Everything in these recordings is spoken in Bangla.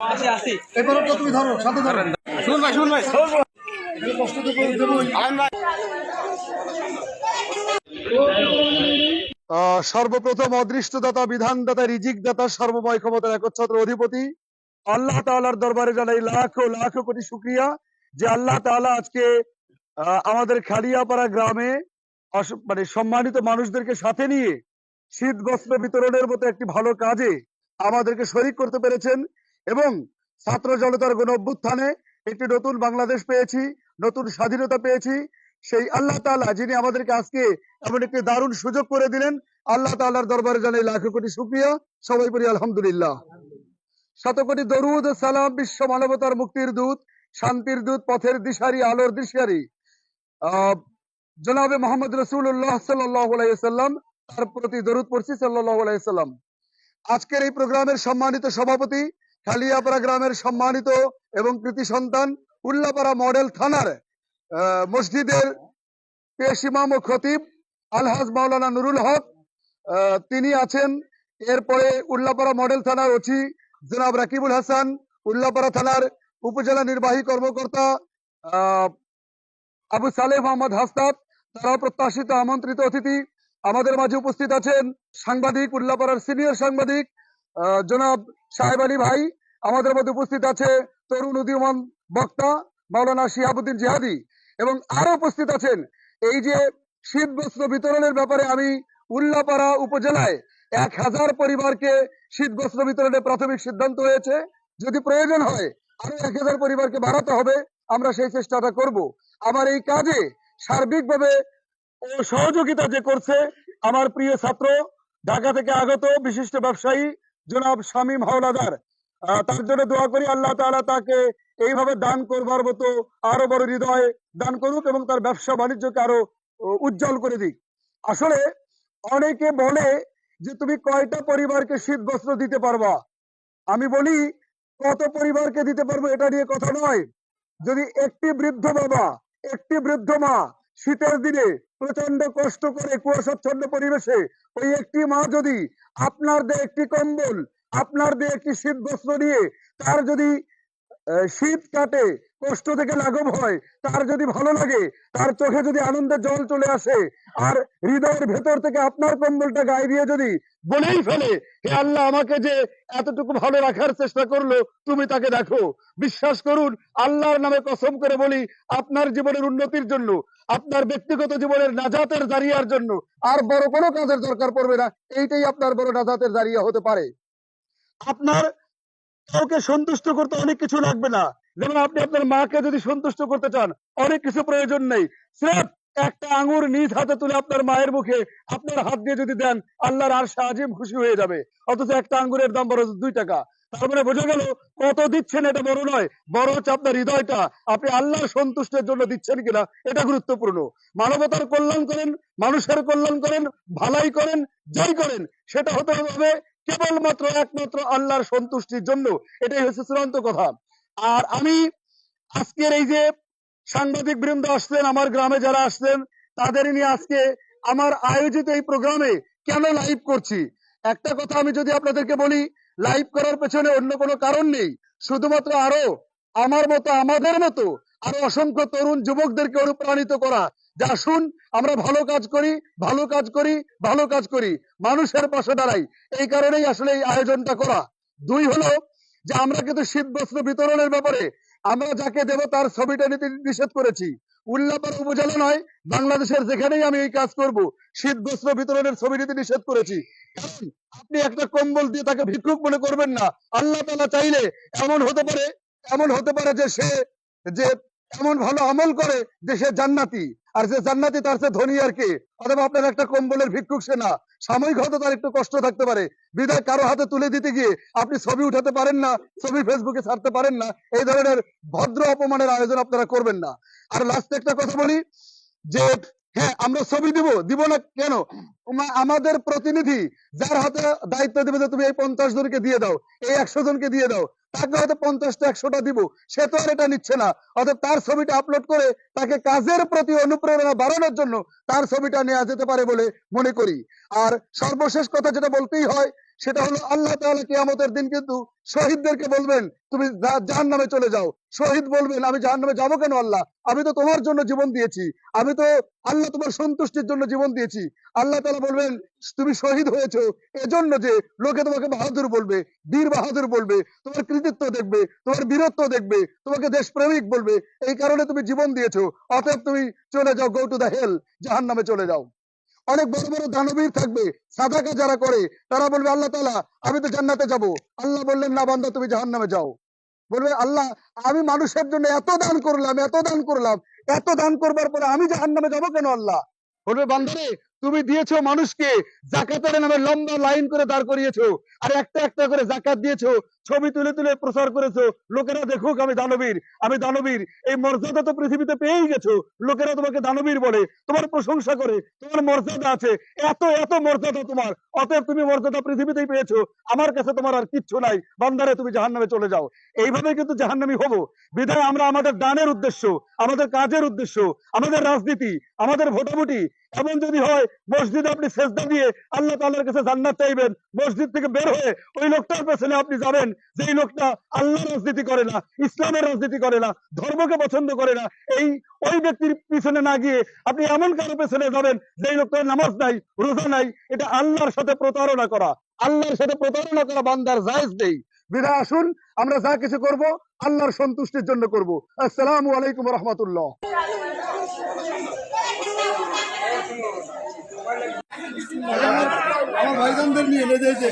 আসি। আসি তো তুমি ধরো সাথে ধরো। শুন ভাই শুন ভাই। কষ্ট তো করে দেবোই আলান ভাই। আহ, সর্বপ্রথম অদৃষ্টদাতা বিধানদাতা রিজিকদাতা সর্বময় ক্ষমতার একচ্ছত্র অধিপতি। আল্লাহ তাআলার দরবারে জানাই লাখো লাখো কোটি শুক্রিয়া যে আল্লাহ তাআলা আজকে আহ, আমাদের খালিয়াপাড়া গ্রামে মানে সম্মানিত মানুষদেরকে সাথে নিয়ে শীত বস্ত্র বিতরণের মতো একটি ভালো কাজে আমাদেরকে শরিক করতে পেরেছেন। এবং ছাত্র জনতার গণ অভ্যুত্থানে একটি নতুন বাংলাদেশ পেয়েছি, নতুন স্বাধীনতা পেয়েছি। সেই আল্লাহ তাআলা যিনি আমাদেরকে আজকে এমন একটি দারুণ সুযোগ করে দিলেন, আল্লাহ তাআলার দরবারে জানাই লাখো কোটি শুকরিয়া। সবাই বলি আলহামদুলিল্লাহ। শত কোটি দরুদ সালাম বিশ্ব মানবতার মুক্তির দূত, শান্তির দূত, পথের দিশারি, আলোর দিশারি। জনাবে মোহাম্মদ রসুল্লাহ সাল্লাম তার প্রতি দরুদ পড়ছি সাল্লাহ আজকের এই প্রোগ্রামের সম্মানিত সভাপতি খালিয়াপাড়া গ্রামের সম্মানিত এবং কৃতি সন্তান উল্লাপাড়া মডেল থানার মসজিদের পেশ ইমাম ও খতিব আলহাজ মাওলানা নুরুল হক তিনি আছেন। এরপরে উল্লাপাড়া মডেল থানার ওসি জনাব রাকিবুল হাসান, উল্লাপাড়া থানার উপজেলা নির্বাহী কর্মকর্তা আবু সালেহ মোহাম্মদ হাস্তাব তারাও প্রত্যাশিত আমন্ত্রিত অতিথি আমাদের মাঝে উপস্থিত আছেন সাংবাদিক, উল্লাপাড়ার সিনিয়র সাংবাদিক জনাব সাহেব আলী ভাই আমাদের মধ্যে উপস্থিত আছে তরুণ উদীয়মান বক্তা মাওলানা শিহাবুদ্দিন জিহাদি এবং আরও উপস্থিত আছেন এই যে শীত বস্ত্র বিতরণের ব্যাপারে আমি উল্লাপাড়া উপজেলায় এক হাজার পরিবারকে শীত বস্ত্র বিতরণের প্রাথমিক সিদ্ধান্ত হয়েছে। যদি প্রয়োজন হয়, আরও এক হাজার পরিবারকে বাড়াতে হবে, আমরা সেই চেষ্টাটা করব। আমার এই কাজে সার্বিকভাবে সহযোগিতা যে করছে, আমার প্রিয় ছাত্র, ঢাকা থেকে আগত বিশিষ্ট ব্যবসায়ী জনাব শামীম হাওলাদার তার জন্য দোয়া করি আল্লাহ তাআলা তাকে এইভাবে দান করবার মতো আরও বড় হৃদয় দান করুক এবং তার ব্যবসা বাণিজ্যকে আরও উজ্জ্বল করে দিক। আসলে অনেকে বলে যে তুমি কয়টা পরিবারকে শীত বস্ত্র দিতে পারবা? আমি বলি, কত পরিবারকে দিতে পারব এটা নিয়ে কথা নয়। যদি একটি বৃদ্ধ বাবা, একটি বৃদ্ধ মা শীতের দিনে প্রচণ্ড কষ্ট করে কুয়াশাচ্ছন্ন পরিবেশে ওই একটি মা যদি আপনার দিয়ে একটি কম্বল, আপনার দিয়ে একটি শীত বস্ত্র নিয়ে তার যদি শীত কাটে, কষ্ট থেকে লাঘব হয়, তার যদি ভালো লাগে, তার চোখে যদি আনন্দের জল চলে আসে, আর হৃদয়ের ভেতর থেকে আপনার কম্বলটা গায়ে দিয়ে যদি বলেই ফেলে, হে আল্লাহ আমাকে যে এতটুকু ভালো রাখার চেষ্টা করল, তুমি তাকে দেখো। বিশ্বাস করুন, আল্লাহর নামে কসম করে বলি, আপনার জীবনের উন্নতির জন্য আপনার ব্যক্তিগত জীবনের নাজাতের জারিয়ার জন্য আর বড় কোনো কাজের দরকার পড়বে না, এইটাই আপনার বড় নাজাতের জারিয়া হতে পারে। আপনার কাউকে সন্তুষ্ট করতে অনেক কিছু লাগবে না। যেমন আপনি আপনার মাকে যদি সন্তুষ্ট করতে চান, অনেক কিছু প্রয়োজন নেই। স্রেফ একটা আঙুর নিজ হাতে তুলে আপনার মায়ের মুখে আপনার হাত দিয়ে যদি দেন, আল্লাহর আর সাজিম খুশি হয়ে যাবে। অথচ একটা আঙ্গুরের দাম বড় দুই টাকা। তার মানে বোঝা গেল কত দিচ্ছেন এটা বড় নয় বড় হচ্ছে আপনার হৃদয়টা। আপনি আল্লাহর সন্তুষ্টের জন্য দিচ্ছেন কিনা, এটা গুরুত্বপূর্ণ। মানবতার কল্যাণ করেন, মানুষের কল্যাণ করেন, ভালাই করেন, যাই করেন, সেটা হতে হবে কেবলমাত্র, একমাত্র আল্লাহর সন্তুষ্টির জন্য। এটাই হচ্ছে চূড়ান্ত কথা। আর আমি আজকের এই যে সাংবাদিক বৃন্দ আসছেন, আমার গ্রামে যারা আসছেন, তাদের নিয়ে আজকে আমার আয়োজিত এই প্রোগ্রামে কেন লাইভ করছি? একটা কথা আমি যদি আপনাদেরকে বলি লাইভ করার পেছনে অন্য কোনো কারণ নেই। শুধুমাত্র আরও আমার মতো, আমাদের মতো, আরও অসংখ্য তরুণ যুবকদেরকে অনুপ্রাণিত করা। যে আসুন, আমরা ভালো কাজ করি, ভালো কাজ করি, ভালো কাজ করি। মানুষের পাশে দাঁড়াই। এই কারণেই আসলে এই আয়োজনটা করা। দুই হলো যে আমরা কিন্তু শীত বস্ত্র বিতরণের ব্যাপারে আমরা যাকে দেব তার ছবিটা নিতে নিষেধ করেছি। উল্লাপাড়া উপজেলা নয়, বাংলাদেশের যেখানেই আমি এই কাজ করব শীত বস্ত্র বিতরণের ছবি নিতে নিষেধ করেছি। আপনি একটা কম্বল দিয়ে তাকে ভিক্ষুক মনে করবেন না। আল্লাহ তালা চাইলে এমন হতে পারে, এমন হতে পারে যে সে, যে এমন ভালো আমল করে যে সে জান্নাতি। আর যে জান্নাতি তার চেয়ে ধনী আর কি? অথবা আপনার একটা কম্বলের ভিক্ষুক সে না। সাময়িক হয়তো তার একটু কষ্ট থাকতে পারে। বিদায় কারও হাতে তুলে দিতে গিয়ে আপনি ছবি উঠাতে পারেন না, ছবি ফেসবুকে ছাড়তে পারেন না। এই ধরনের ভদ্র অপমানের আয়োজন আপনারা করবেন না। আর লাস্টে একটা কথা বলি, যে হ্যাঁ আমরা ছবি দিব। দিব না কেন? আমাদের প্রতিনিধি যার হাতে দায়িত্ব দিবে যে তুমি এই পঞ্চাশ জনকে দিয়ে দাও, এই একশো জনকে দিয়ে দাও, তাকে হয়তো পঞ্চাশটা, একশোটা দিব। সে তো আর এটা নিচ্ছে না। অর্থাৎ তার ছবিটা আপলোড করে তাকে কাজের প্রতি অনুপ্রেরণা বাড়ানোর জন্য তার ছবিটা নেওয়া যেতে পারে বলে মনে করি। আর সর্বশেষ কথা যেটা বলতেই হয় সেটা হলো আল্লাহ তাআলা কিয়ামতের দিন কিন্তু শহীদদেরকে বলবেন, তুমি জাহান নামে চলে যাও। শহীদ বলবেন, আমি জাহান নামে যাব কেন আল্লাহ? আমি তো তোমার জন্য জীবন দিয়েছি। আমি তো আল্লাহ তোমার সন্তুষ্টির জন্য জীবন দিয়েছি। আল্লাহ তাআলা বলবেন, তুমি শহীদ হয়েছো এজন্য যে লোকে তোমাকে বাহাদুর বলবে, বীর বাহাদুর বলবে, তোমার কৃতিত্ব দেখবে, তোমার বীরত্ব দেখবে, তোমাকে দেশপ্রেমিক বলবে। এই কারণে তুমি জীবন দিয়েছ। অতএব তুমি চলে যাও গো টু দা হেল জাহান নামে চলে যাও। অনেক বড় বড় দানবীর থাকবে, সাদাকে যারা করে, তারা বলবে, আল্লাহ তালা আমি তো জান্নাতে যাব। আল্লাহ বললেন, না বান্দা, তুমি জাহান নামে যাও। বলবে, আল্লাহ, আমি মানুষের জন্য এত দান করলাম, এত দান করলাম, এত দান করবার পরে আমি জাহান নামে যাব কেন আল্লাহ? বলবে বান্দারে তুমি দিয়েছ মানুষকে। জাকাতের নামে লম্বা লাইন করে দাঁড় করিয়েছো। আর একটা একটা করে জাকাত দিয়েছ, ছবি তুলে তুলে প্রচার করেছ। লোকেরা দেখুক আমি দানবীর আমি দানবীর। এই মর্যাদা তো পৃথিবীতে পেয়েই গেছো। লোকেরা তোমাকে দানবীর বলে, তোমার প্রশংসা করে, তোমার মর্যাদা আছে। এত এত মর্যাদা তোমার। অতএব তুমি মর্যাদা পৃথিবীতেই পেয়েছ। আমার কাছে তোমার আর কিচ্ছু নাই। বান্দারে, তুমি জাহান্নামে চলে যাও। এইভাবে কিন্তু জাহান্নামী হব। বিধায় আমরা আমাদের দানের উদ্দেশ্য, আমাদের কাজের উদ্দেশ্য, আমাদের রাজনীতি, আমাদের ভোটাভুটি এমন যদি হয়, মসজিদে আপনি সেজদা দিয়ে আল্লাহ তাআলার কাছে জান্নাত চাইবেন, মসজিদ থেকে বের হয়ে ওই লোকটার পেছনে আপনি যাবেন যে লোকটা আল্লাহ রাজনীতি করে না, ইসলামের রাজনীতি করে না, ধর্মকে পছন্দ করে না, এই, ওই ব্যক্তির পিছনে না গিয়ে আপনি এমন কারও পেছনে যাবেন যে এই লোকটার নামাজ নাই, রোজা নাই, এটা আল্লাহর সাথে প্রতারণা করা। আল্লাহর সাথে প্রতারণা করা বান্দার জায়েজ নেই। বিধায় আসুন, আমরা যা কিছু করব, আল্লাহর সন্তুষ্টির জন্য করব। আসসালামু আলাইকুম রহমতুল্লাহ। আমার ভাইজানদের নিয়ে এনে দিয়েছে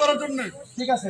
করার জন্য। ঠিক আছে।